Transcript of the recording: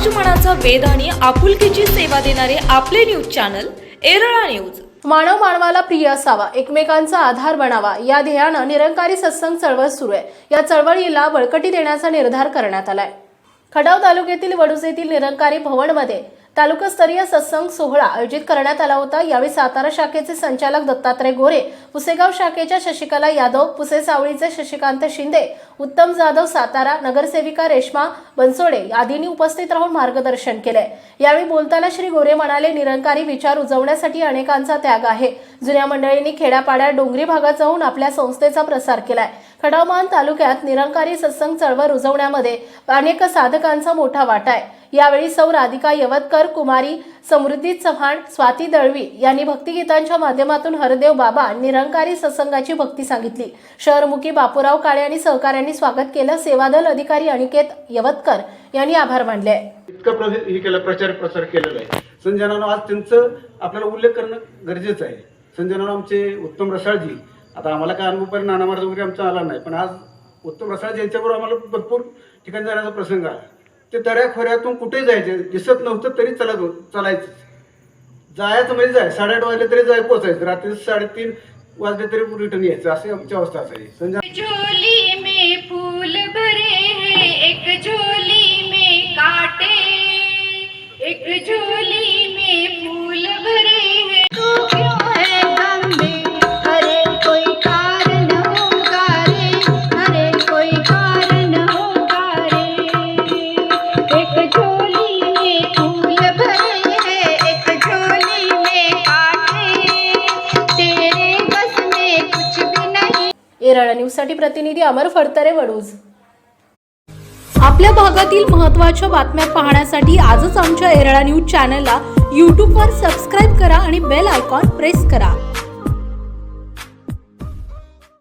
समाजमनाचा वेध आणि आपुलकीची सेवा देणारे आपले न्यूज चॅनल एरळा न्यूज. मानव मानवाला प्रिय असावा एकमेकांचा आधार बनावा या ध्येयानं निरंकारी सत्संग चळवळ सुरू आहे. या चळवळीला बळकटी देण्याचा निर्धार करण्यात आलाय. खडाव तालुक्यातील वडूज येथील निरंकारी भवनमध्ये तालुकास्तरीय सत्संग सोहळा आयोजित करण्यात आला होता. यावेळी सातारा शाखेचे संचालक दत्तात्रय गोरे पुसेगाव शाखेच्या शशिकला यादव पुसे सावळीचे शशिकांत शिंदे उत्तम जाधव सातारा नगरसेविका रेश्मा बनसोडे आदींनी उपस्थित राहून मार्गदर्शन केले यावेळी बोलताना श्री गोरे म्हणाले निरंकारी विचार उजवण्यासाठी अनेकांचा त्याग आहे. जुन्या मंडळींनी खेड्यापाड्यात डोंगरी भागात जाऊन आपल्या संस्थेचा प्रसार केलाय. खडावमान तालुक्यात निरंकारी सत्संग चळवळ रुजवण्यामध्ये अनेक साधकांचा मोठा वाटा आहे. यावेळी सौ राधिका यवतकर कुमारी समृद्धी चव्हाण स्वाती दळवी यांनी भक्तिगीतांच्या माध्यमातून हरदेव बाबा निरंकारी सत्संगाची भक्ती सांगितली. शहरमुखी बापूराव काळे आणि सहकाऱ्यांनी स्वागत केलं. सेवादल अधिकारी अनिकेत यवतकर यांनी आभार मानले. इतकं हे केलं प्रचार प्रसार केलेला आहे. संजनानं आज त्यांचं आपल्याला उल्लेख करणं गरजेचं आहे. संजनानं आमचे उत्तम रसाळजी आता आम्हाला काय अनुभव नाना महाराज वगैरे आमचा आला नाही पण आज उत्तम रसाळजी यांच्याबरोबर आम्हाला भरपूर ठिकाणी जाण्याचा प्रसंग आला. ते दऱ्याखोऱ्यातून कुठेही जायचे? दिसत नव्हतं तरी चलत चालायचं. जायचं म्हणजे जाय साडेआठ वाजले तरी जाय पोचायचं रात्री साडेतीन वाजले तरी रिटर्न यायचं. अशी आमची अवस्था असायची. एरळा न्यूजसाठी प्रतिनिधी अमर फडतरे वडूज. आपल्या भागातील महत्त्वाच्या बातम्या पाहण्यासाठी आजच आमच्या एरळा न्यूज चॅनलला यूट्यूबवर सबस्क्राईब करा आणि बेल आयकॉन प्रेस करा.